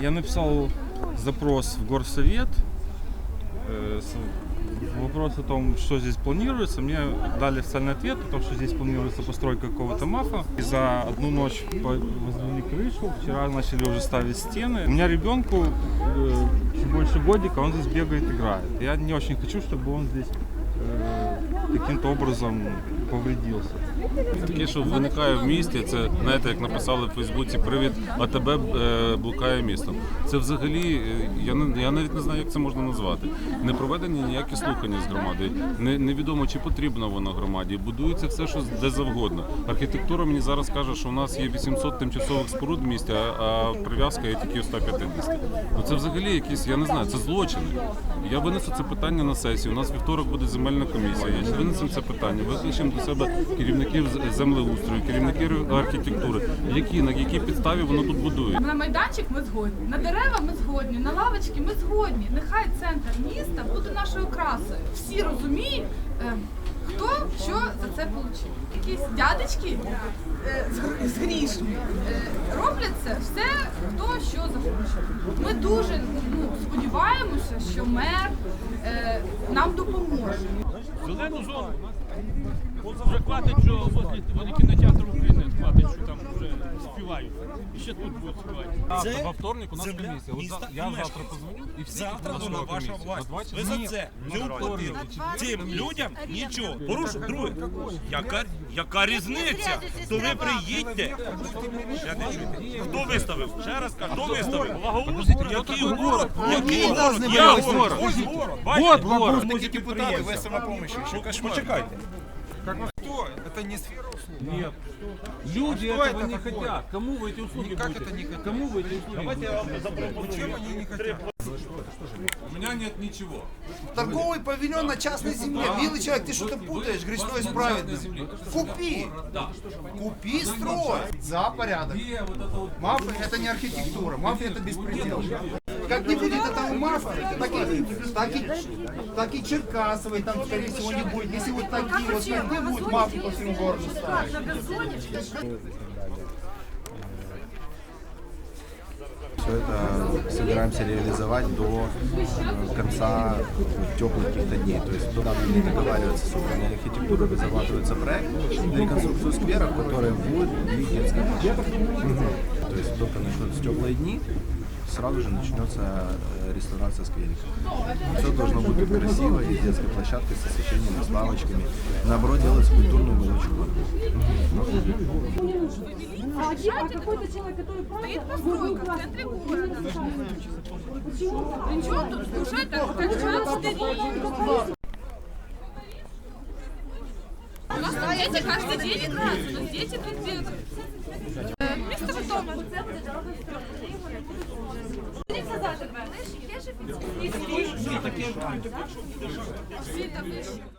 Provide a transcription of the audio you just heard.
Я написал запрос в горсовет. э, с- Вопрос о том, что здесь планируется. Мне дали официальный ответ о том, что здесь планируется постройка какого-то мафа. И за одну ночь по- возвели крышу. Вчера начали уже ставить стены. У меня ребенку э, чуть больше годика, он здесь бегает, играет. Я не очень хочу, чтобы он здесь э, каким-то образом повредился. Таке, що виникає в місті, це знаєте, як написали в Фейсбуці, привід АТБ е, блукає містом. Це взагалі, е, я не я навіть не знаю, як це можна назвати. Не проведені ніякі слухання з громадою. Не, невідомо, чи потрібно воно громаді. Будується все, що де завгодно. Архітектура мені зараз каже, що у нас є 800 тимчасових споруд в місті, а, прив'язка є тільки 150. Ну це взагалі якісь, я не знаю, це злочини. Я винесу це питання на сесію. У нас вівторок буде земельна комісія. Я винесемо це питання. Викличемо до себе керівників землеустрою, керівників архітектури. Які на якій підставі воно тут будує? На майданчик ми згодні, на дерева ми згодні, на лавочки ми згодні. Нехай центр міста буде нашою красою. Всі розуміють, е, хто що за це отримав. Якісь дядечки е, з з грішми е, роблять це все, хто що захоче. Ми дуже ну, сподіваємося, що мер е, нам допоможе. Зелену зону. Вже хватить, що возле вони кінотеатру України хватить, що там вже співають. І ще тут будуть співати. Це во вторник у нас земля комісія. От міста за- я і завтра мешканців. позвоню і всі Завтра на вона ваша комісію. На два власність. Ви за Ні, це не на уплатили. Цим людям нічого. Порушив. Друге. Яка, яка різниця? То ви приїдьте. Я не чую. Хто виставив? Ще раз кажу, хто виставив? Який город? Який город? Я город. Ось город. Вот Бачите? город. Такі депутати в самопомощі. Що кошмар. Почекайте. Кто? Это не сфера услуг. Нет. Люди что этого это не такое? хотят. Кому вы эти услуги Никак будете? это не хотят. Кому вы эти услуги Давайте я будете? вам запропоную. Чем они не хотят? У меня нет ничего. Торговый павильон на частной земле. Милый человек, ты что-то путаешь, грязной с праведным. Купи. Купи, строй. За порядок. Мафия это не архитектура, мафия это беспредел. Как не будет этого мафии, так и, так и, так и Черкасовой там, скорее всего, не будет. Если вот такие вот, где будут мафии по всему городу ставить? Все это собираемся реализовать до э, конца теплых каких-то дней. То есть туда будем договариваться с управлением архитектуры, разрабатывается проект на реконструкцию сквера, в котором будет и детская площадка. То есть только начнутся теплые дни, сразу же начнется э, реставрация скверика. Все должно быть тут красиво, и с детской площадкой, с освещением, с лавочками. Наоборот, делать культурную уголочку. А один, а какой-то человек, который Стоит правда постройка был в центре города. Почему? Причем тут уже так, как дети каждый день играют, но дети тут бегают. Э, Вместо дома. Освіта такі